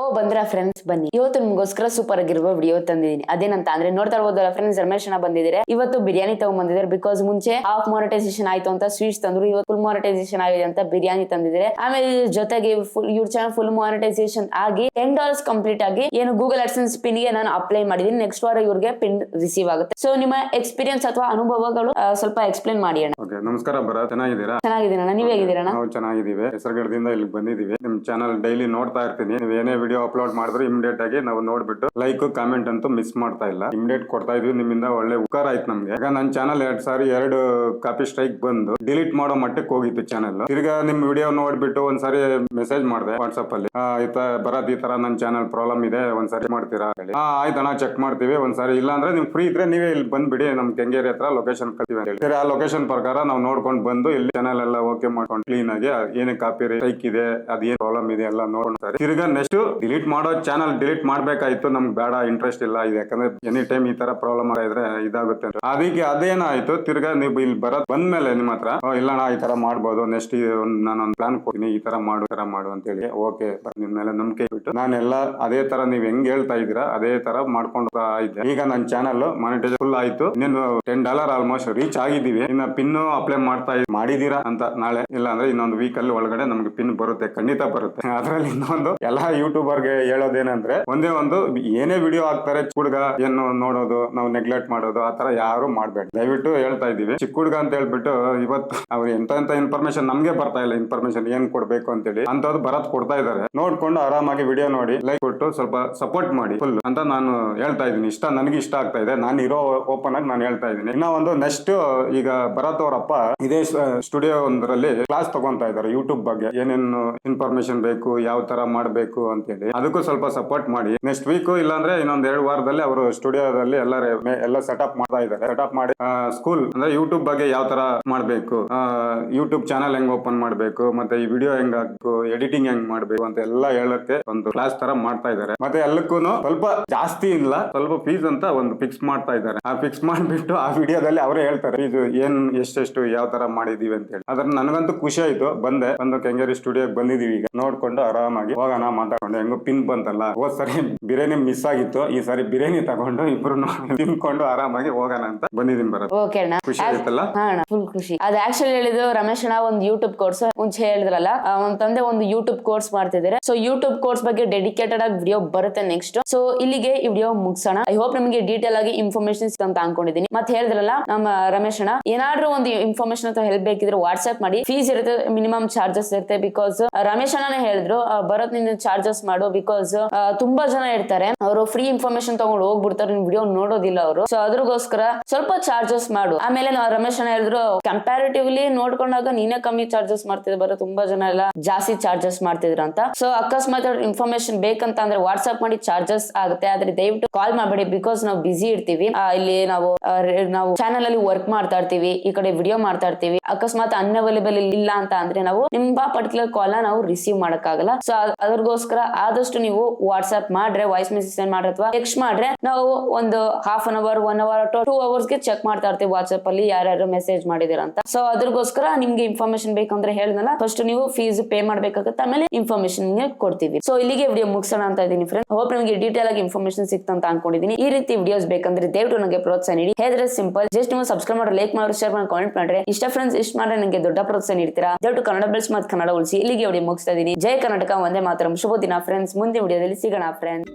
ಓ ಬಂದ್ರ ಫ್ರೆಂಡ್ಸ್ ಬನ್ನಿ. ಇವತ್ತು ನಿಮ್ಗೋಸ್ಕರ ಸೂಪರ್ ಆಗಿರುವ ವಿಡಿಯೋ ತಂದಿದ್ದೀನಿ. ಅದೇನಂತ ಅಂದ್ರೆ ನೋಡ್ತಾ ಇರ್ಬೋದಲ್ಲ ಫ್ರೆಂಡ್ಸ್ ರಮೇಶ್ ಅಣ್ಣ ಬಂದಿದ್ದಾರೆ. ಇವತ್ತು ಬಿರಿಯಾನಿ ತಗೊಂಡ್ಬಂದಿದ್ದಾರೆ ಬಿಕಾಸ್ ಮುಂಚೆ ಹಾಫ್ ಮಾನಿಟೈಸೇಷನ್ ಆಯ್ತು ಅಂತ ಸ್ವೀಟ್ಸ್ ತಂದ್ರು ಇವತ್ತು ಫುಲ್ ಮಾನಿಟೈಸೇಷನ್ ಆಗಿದೆ ಅಂತ ಬಿರಿಯಾನಿ ತಂದಿದ್ದಾರೆ. ಆಮೇಲೆ ಜೊತೆಗೆ ಫುಲ್ ಇವ್ರ ಚಾನಲ್ ಫುಲ್ ಮಾನಿಟೈಸೇಷನ್ ಆಗಿ ಟೆನ್ ಡಾಲರ್ಸ್ ಕಂಪ್ಲೀಟ್ ಆಗಿ ಏನು ಗೂಗಲ್ ಅಡ್ಸೆನ್ಸ್ ಪಿನ್ಗೆ ನಾನು ಅಪ್ಲೈ ಮಾಡಿದೀನಿ ನೆಕ್ಸ್ಟ್ ವಾರ ಇವ್ರಿಗೆ ಪಿನ್ ರಿಸೀವ್ ಆಗುತ್ತೆ. ಸೊ ನಿಮ್ಮ ಎಕ್ಸ್ಪೀರಿಯನ್ಸ್ ಅಥವಾ ಅನುಭವಗಳು ಸ್ವಲ್ಪ ಎಕ್ಸ್ಪ್ಲೇನ್ ಮಾಡಿ ಅಣ್ಣ. ಓಕೆ ನಮಸ್ಕಾರ ಬರ ಚೆನ್ನಾಗಿದ್ದೀರಾ? ನೀವ್ ಹೇಗಿದ್ದೀರಣ್ಣ ನಾವು ಚೆನ್ನಾಗಿದ್ದೀವಿ. ಹೆಸರುಗಡದಿಂದ ಇಲ್ಲಿ ಬಂದಿದ್ದೀವಿ. ನಿಮ್ ಚಾನಲ್ ಡೈಲಿ ನೋಡ್ತಾ ಇರ್ತೀನಿ. ನೀವು ಏನೇ ವಿಡಿಯೋ ಅಪ್ಲೋಡ್ ಮಾಡಿದ್ರು ಇಮಿಡಿಯೇಟ್ ಆಗಿ ನಾವು ನೋಡ್ಬಿಟ್ಟು ಲೈಕ್ ಕಾಮೆಂಟ್ ಅಂತೂ ಮಿಸ್ ಮಾಡ್ತಾ ಇಲ್ಲ. ಇಮಿಡಿಯೇಟ್ ಕೊಡ್ತಾ ಇದ್ವಿ ನಿಮ್ಮಿಂದ ಒಳ್ಳೆ ಉಪಕಾರ ಆಯ್ತು ನಮ್ಗೆ. ಈಗ ನನ್ನ ಚಾನಲ್ ಎರಡ್ ಸಾರಿ ಎರಡು ಕಾಪಿ ಸ್ಟ್ರೈಕ್ ಬಂದು ಡಿಲೀಟ್ ಮಾಡೋ ಮಟ್ಟಕ್ಕೆ ಹೋಗಿತ್ತು ಚಾನಲ್ ತಿರ್ಗಾ ನಿಮ್ ವಿಡಿಯೋ ನೋಡ್ಬಿಟ್ಟು ಒಂದ್ಸರಿ ಮೆಸೇಜ್ ಮಾಡಿದೆ ವಾಟ್ಸ್ಆಪ್ ಅಲ್ಲಿ. ಆ, ಈ ತರ ಬರತ್ ಈ ತರ ನನ್ನ ಚಾನಲ್ ಪ್ರಾಬ್ಲಮ್ ಇದೆ ಒಂದ್ಸರಿ ಮಾಡ್ತೀರಾ? ಹೇಳಿ. ಆಯ್ತಣ್ಣ ಚೆಕ್ ಮಾಡ್ತೀವಿ ಒಂದ್ಸರಿ ಇಲ್ಲ ಅಂದ್ರೆ ನಿಮ್ ಫ್ರೀ ಇದ್ರೆ ನೀವೇ ಇಲ್ಲಿ ಬಂದ್ಬಿಡಿ ನಮ್ ಕೆಂಗೇರಿ ಹತ್ರ ಲೊಕೇಶನ್ ಕಳ್ತೀವಿ ಅಂತ ಹೇಳಿ. ಆ ಲೊಕೇಶನ್ ಪ್ರಕಾರ ನಾವು ನೋಡ್ಕೊಂಡು ಬಂದು ಇಲ್ಲಿ ಚಾನಲ್ ಎಲ್ಲ ಓಕೆ ಮಾಡ್ಕೊಂಡು ಕ್ಲೀನ್ ಆಗಿ ಏನೇ ಕಾಪಿ ಸ್ಟ್ರೈಕ್ ಇದೆ ಅದೇನ್ ಪ್ರಾಬ್ಲಮ್ ಇದೆ ಎಲ್ಲ ನೋಡ್ತಾರೆ ತಿರ್ಗಾ ನೆಕ್ಸ್ಟ್ ಡಿಲೀಟ್ ಮಾಡೋ ಚಾನಲ್ ಡಿಲೀಟ್ ಮಾಡ್ಬೇಕಾಯ್ತು. ನಮ್ಗೆ ಬೇಡ ಇಂಟ್ರೆಸ್ಟ್ ಇಲ್ಲ. ಯಾಕಂದ್ರೆ ಎನಿ ಟೈಮ್ ಈ ತರ ಪ್ರಾಬ್ಲಮ್ ಇದ್ರೆ ಇದಾಗುತ್ತೆ ಅಂತ. ಅದಕ್ಕೆ ಅದೇನಾಯ್ತು? ತಿರ್ಗಾ ನೀವು ಇಲ್ಲಿ ಬರೋದ್ ಬಂದ್ಮೇಲೆ ನಿಮ್ಮ ಹತ್ರ ಇಲ್ಲ ಇಲ್ಲಣ್ಣ, ಈ ತರ ಮಾಡ್ಬೋದು. ನೆಕ್ಸ್ಟ್ ನಾನು ಒಂದು ಪ್ಲಾನ್ ಕೊಡ್ತೀನಿ. ಈ ತರ ಮಾಡು ತರ ಮಾಡು ಅಂತ ಹೇಳಿ. ಓಕೆ ನಿಮ್ ಮೇಲೆ ನಂಬಿಕೆ ಬಿಟ್ಟು ನಾನೆಲ್ಲ ಅದೇ ತರ ನೀವ್ ಹೆಂಗ್ ಹೇಳ್ತಾ ಇದ್ದೀರಾ, ಅದೇ ತರ ಮಾಡ್ಕೊಂಡು ಇದ್ದೆ. ಈಗ ನನ್ನ ಚಾನಲ್ ಮಾನಿಟೈಸ್ ಫುಲ್ ಆಯ್ತು. ಇನ್ನೇನು ಟೆನ್ ಡಾಲರ್ ಆಲ್ಮೋಸ್ಟ್ ರೀಚ್ ಆಗಿದ್ದೀವಿ. ಇನ್ನ ಪಿನ್ ಅಪ್ಲೈ ಮಾಡ್ತಾ ಮಾಡಿದೀರಾ ಅಂತ ನಾಳೆ. ಇಲ್ಲ ಅಂದ್ರೆ ಇನ್ನೊಂದು ವೀಕ್ ಅಲ್ಲಿ ಒಳಗಡೆ ನಮ್ಗೆ ಪಿನ್ ಬರುತ್ತೆ. ಖಂಡಿತ ಬರುತ್ತೆ. ಅದ್ರಲ್ಲಿ ಇನ್ನೊಂದು ಎಲ್ಲಾ ಯೂಟ್ಯೂಬರ್ಗೆ ಹೇಳೋದೇನಂದ್ರೆ, ಒಂದೇ ಒಂದು ಏನೇ ವಿಡಿಯೋ ಹಾಕ್ತಾರೆ ಹುಡುಗ ಏನು ನೋಡೋದು, ನಾವು ನೆಗ್ಲೆಕ್ಟ್ ಮಾಡೋದು, ಆ ತರ ಯಾರು ಮಾಡ್ಬೇಡ. ದಯವಿಟ್ಟು ಹೇಳ್ತಾ ಇದೀವಿ ಚಿಕ್ಕ ಹುಡುಗ ಅಂತ ಹೇಳ್ಬಿಟ್ಟು ಇವತ್ತು ಅವ್ರು ಎಂತ ಎಂತ ಇನ್ಫಾರ್ಮೇಶನ್ ನಮ್ಗೆ ಬರ್ತಾ ಇಲ್ಲ ಇನ್ಫಾರ್ಮೇಶನ್ ಏನ್ ಕೊಡ್ಬೇಕು ಅಂತೇಳಿ ಅಂತದ್ದು ಬರತ್ ಕೊಡ್ತಾ ಇದಾರೆ ನೋಡ್ಕೊಂಡು ಆರಾಮಾಗಿ ವಿಡಿಯೋ ನೋಡಿ ಲೈಕ್ ಕೊಟ್ಟು ಸ್ವಲ್ಪ ಸಪೋರ್ಟ್ ಮಾಡಿ ಫುಲ್ ಅಂತ ನಾನು ಹೇಳ್ತಾ ಇದ್ದೀನಿ. ಇಷ್ಟ ನನಗೆ ಇಷ್ಟ ಆಗ್ತಾ ಇದೆ. ನಾನು ಇರೋ ಓಪನ್ ಆಗಿ ನಾನು ಹೇಳ್ತಾ ಇದ್ದೀನಿ. ಇನ್ನ ಒಂದು ನೆಕ್ಸ್ಟ್ ಈಗ ಭರತ್ ಅವರಪ್ಪ ಇದೇ ಸ್ಟುಡಿಯೋ ಒಂದರಲ್ಲಿ ಕ್ಲಾಸ್ ತಗೊಂತಾ ಇದ್ದಾರೆ ಯೂಟ್ಯೂಬ್ ಬಗ್ಗೆ. ಏನೇನು ಇನ್ಫಾರ್ಮೇಶನ್ ಬೇಕು, ಯಾವ ತರ ಮಾಡಬೇಕು ಅಂತೇಳಿ ಅದಕ್ಕೂ ಸ್ವಲ್ಪ ಸಪೋರ್ಟ್ ಮಾಡಿ. ನೆಕ್ಸ್ಟ್ ವೀಕ್ ಇಲ್ಲಾಂದ್ರೆ ಇನ್ನೊಂದ್ ಎರಡು ವಾರದಲ್ಲಿ ಅವರು ಸ್ಟುಡಿಯೋದಲ್ಲಿ ಎಲ್ಲ ಎಲ್ಲ ಸೆಟಪ್ ಮಾಡ್ತಾ ಇದ್ದಾರೆ. ಸೆಟಪ್ ಮಾಡಿ ಸ್ಕೂಲ್ ಅಂದ್ರೆ ಯೂಟ್ಯೂಬ್ ಬಗ್ಗೆ ಯಾವ ತರ ಮಾಡ್ಬೇಕು ಯೂಟ್ಯೂಬ್ ಚಾನಲ್ ಹೆಂಗ್ ಓಪನ್ ಮಾಡ್ಬೇಕು, ಮತ್ತೆ ಈ ವಿಡಿಯೋ ಹೆಂಗ್ ಹಾಕು ಎಡಿಟಿಂಗ್ ಹೆಂಗ್ ಮಾಡ್ಬೇಕು ಅಂತ ಎಲ್ಲ ಹೇಳಕ್ಕೆ ಒಂದು ಕ್ಲಾಸ್ ತರ ಮಾಡ್ತಾ ಇದ್ದಾರೆ. ಮತ್ತೆ ಎಲ್ಲಕ್ಕೂ ಸ್ವಲ್ಪ ಜಾಸ್ತಿ ಇಲ್ಲ, ಸ್ವಲ್ಪ ಫೀಸ್ ಅಂತ ಒಂದು ಫಿಕ್ಸ್ ಮಾಡ್ತಾ ಇದ್ದಾರೆ. ಆ ಫಿಕ್ಸ್ ಮಾಡ್ಬಿಟ್ಟು ಆ ವಿಡಿಯೋದಲ್ಲಿ ಅವರೇ ಹೇಳ್ತಾರೆ ಇದು ಏನ್ ಎಷ್ಟೆಷ್ಟು, ಯಾವ ತರ ಮಾಡಿದೀವಿ ಅಂತ ಹೇಳಿ. ಅದ್ರ ನನಗಂತೂ ಖುಷಿ ಆಯ್ತು. ಬಂದೆ ಒಂದು ಕೆಂಗೇರಿ ಸ್ಟುಡಿಯೋಗೆ ಬಂದಿದೀವಿ ಈಗ. ನೋಡ್ಕೊಂಡು ಆರಾಮಾಗಿ ಹೋಗೋಣ ಮಾತಾಡ್ಕೊಂಡು ಹೆಂಗೋ ಪಿನ್ ಬಂತಲ್ಲ ಹೋದ್ ಸರಿ ಬಿರಿಯಾನಿ ಮಿಸ್ ಆಗಿತ್ತು ಈ ಸಾರಿ ಬಿರಿಯಾನಿ ತಗೊಂಡು ಇಬ್ರು ತಿನ್ಕೊಂಡು ಆರಾಮಾಗಿ ಹೋಗೋಣ ಅಂತ ಬಂದಿದ್ದೀನಿ ಬರೋದು ಓಕೆ ಅಣ್ಣ. ಖುಷಿ ಆಯ್ತಲ್ಲ ಹಾ ಫುಲ್ ಖುಷಿ. ಅದ್ ಆಕ್ಚುಲಿ ಹೇಳಿದ್ರು ರಮೇಶ್ ಅಣ್ಣ ಒಂದು ಯೂಟ್ಯೂಬ್ ಕೋರ್ಸ್ ಮುಂಚೆ ಹೇಳಿದ್ರಲ್ಲ ಒಂದ್ ತಂದೆ ಒಂದು ಯೂಟ್ಯೂಬ್ ಕೋರ್ಸ್ ಮಾಡ್ತಿದ್ದಾರೆ. ಸೊ ಯೂಟ್ಯೂಬ್ ಕೋರ್ಸ್ ಬಗ್ಗೆ ಡೆಡಿಕೇಟೆಡ್ ಆಗಿ ವಿಡಿಯೋ ಬರುತ್ತೆ ನೆಕ್ಸ್ಟ್ ಸೊ ಇಲ್ಲಿಗೆ ಈ ವಿಡಿಯೋ ಮುಗಿಸೋಣ. ಐ ಹೋಪ್ ನಿಮಗೆ ಡೀಟೇಲ್ ಆಗಿ ಇನ್ಫಾರ್ಮೇಶನ್ ಅಂತ ಅನ್ಕೊಂಡಿದ್ದೀನಿ. ಮತ್ತೆ ಹೇಳಿದ್ರಲ್ಲ ನಮ್ಮ ರಮೇಶ್ ಅಣ್ಣ ಏನಾದ್ರೂ ಒಂದು ಇನ್ಫಾರ್ಮೇಶನ್ ಅಥವಾ ಹೆಲ್ಪ್ ಬೇಕಿದ್ರೆ ವಾಟ್ಸ್ಆಪ್ ಮಾಡಿ. ಫೀಸ್ ಇರುತ್ತೆ ಮಿನಿಮಮ್ ಚಾರ್ಜಸ್ ಇರುತ್ತೆ ಬಿಕಾಸ್ ರಮೇಶ್ ಅಣ್ಣನೇ ಹೇಳಿದ್ರು ಬರೋದ್ ನಿನ್ನ ಚಾರ್ಜಸ್ ಮಾಡು. ಬಿಕಾಸ್ ತುಂಬಾ ಜನ ಇರ್ತಾರೆ. ಅವರು ಫ್ರೀ ಇನ್ಫಾರ್ಮೇಶನ್ ತಗೊಂಡು ಹೋಗ್ಬಿಡ್ತಾರೆ ನಿಮ್ ವಿಡಿಯೋ ನೋಡೋದಿಲ್ಲ ಅವರು. ಸೊ ಅದ್ರಗೋಸ್ಕರ ಸ್ವಲ್ಪ ಚಾರ್ಜಸ್ ಮಾಡು. ಆಮೇಲೆ ನಾವು ರಮೇಶ್ ಅಣ್ಣ ಹೇಳಿದ್ರು ಕಂಪ್ಯಾರಿಟಿವ್ಲಿ ನೋಡ್ಕೊಂಡಾಗ ನೀನೇ ಕಮ್ಮಿ ಚಾರ್ಜಸ್ ಮಾಡ್ತಿದ್ರೆ ಬರೋ ತುಂಬಾ ಜನ ಎಲ್ಲ ಜಾಸ್ತಿ ಚಾರ್ಜಸ್ ಮಾಡ್ತಿದ್ರು ಅಂತ. ಸೊ ಅಕಸ್ಮಾತ್ ಇನ್ಫಾರ್ಮೇಶನ್ ಬೇಕಂತ ಅಂದ್ರೆ ವಾಟ್ಸ್ಆಪ್ ಮಾಡಿ ಚಾರ್ಜಸ್ ಆಗುತ್ತೆ. ಆದ್ರೆ ದಯವಿಟ್ಟು ಕಾಲ್ ಮಾಡಬೇಡಿ ಬಿಕಾಸ್ ನಾವು ಬಿಸಿ ಇರ್ತೀವಿ. ಇಲ್ಲಿ ನಾವು ನಾವು ಚಾನಲ್ ಅಲ್ಲಿ ವರ್ಕ್ ಮಾಡ್ತಾ ಇರ್ತೀವಿ, ಈ ಕಡೆ ವಿಡಿಯೋ ಮಾಡ್ತಾ ಇರ್ತೀವಿ. ಅಕಸ್ಮಾತ್ ಅನ್ಅವೈಲೇಬಲ್ ಇಲ್ಲ ಅಂತ ಅಂದ್ರೆ ನಾವು ನಿಮ್ಮ ಪರ್ಟಿಕ್ಯುಲರ್ ಕಾಲ್ ನಾವು ರಿಸೀವ್ ಮಾಡಕ್ಕಾಗಲ್ಲ. ಸೊ ಅದ್ರಗೋಸ್ಕರ ಆದಷ್ಟು ನೀವು ವಾಟ್ಸ್ಆಪ್ ಮಾಡ್ರೆ ವಾಯ್ಸ್ ಮೆಸೇಜ್ ಸೆಂಡ್ ಮಾಡ್ರೆ ಅಥವಾ ಟೆಕ್ಸ್ಟ್ ಮಾಡ್ರೆ, ನಾವು ಒಂದು half an hour one hour two ಅವರ್ಸ್ಗೆ check ಮಾಡ್ತಾ ಇರ್ತೀವಿ ವಾಟ್ಸ್ಆಪ್ ಅಲ್ಲಿ ಯಾರ್ಯಾರು ಮೆಸೇಜ್ ಮಾಡಿದಿರ ಅಂತ. ಸೊ ಅದ್ರಗೋಸ್ಕರ ನಿಮ್ಗೆ ಇನ್ಫಾರ್ಮೇಶನ್ ಬೇಕಂದ್ರೆ ಹೇಳಿದ್ನಲ್ಲ ಫಸ್ಟ್ ನೀವು ಫೀಸ್ ಪೇ ಮಾಡ್ಬೇಕಾಗುತ್ತೆ, ಆಮೇಲೆ ಇನ್ಫಾರ್ಮೇಶನ್ ಕೊಡ್ತೀವಿ. ಸೊ ಇಲ್ಲಿಗೆ ವಿಡಿಯೋ ಮುಗಿಸೋಣ ಅಂತ ಇದ್ದೀನಿ ಫ್ರೆಂಡ್ ಹೋಪ್ ನಿಮಗೆ ಡೀಟೇಲ್ ಆಗಿ ಇನ್ಫಾರ್ಮೇಶನ್ ಸಿಕ್ತಂತ ಅನ್ಕೊಂಡಿದ್ದೀನಿ ಈ ರೀತಿ ವಿಡಿಯೋಸ್ ಬೇಕಂದ್ರೆ ದಯವಿಟ್ಟು ನನಗೆ ಪ್ರೋತ್ಸಾಹ ನೀಡಿ. ಹೇಳಿದ್ರೆ ಸಿಂಪಲ್ ಜಸ್ಟ್ ನೀವು ಸಬ್ಸ್ಕ್ರೈಬ್ ಮಾಡಿ ಲೈಕ್ ಮಾಡಿ ಶೇರ್ ಮಾಡಿ ಕಾಮೆಂಟ್ ಮಾಡ್ರೆ. ಇಷ್ಟ ಫ್ರೆಂಡ್ಸ್ ಇಷ್ಟ ಮಾಡ್ರೆ ನನಗೆ ದೊಡ್ಡ ಪ್ರೋತ್ಸಾಹ ನೀಡ್ತೀರಾ? ದಯವಿಟ್ಟು ಕನ್ನಡ ಬೆಳೆಸಿ ಮತ್ತು ಕನ್ನಡ ಉಳಿಸಿ. ಇಲ್ಲಿಗೆ ವಿಡಿಯೋ ಮುಗಿಸ್ತಾ ಇದ್ದೀನಿ. ಜಯ ಕರ್ನಾಟಕ ಒಂದೇ ಮಾತ್ರ. ಶುಭ ದಿನ ಫ್ರೆಂಡ್ಸ್ ಮುಂದಿನ ವಿಡಿಯೋದಲ್ಲಿ ಸಿಗೋಣ ಫ್ರೆಂಡ್ಸ್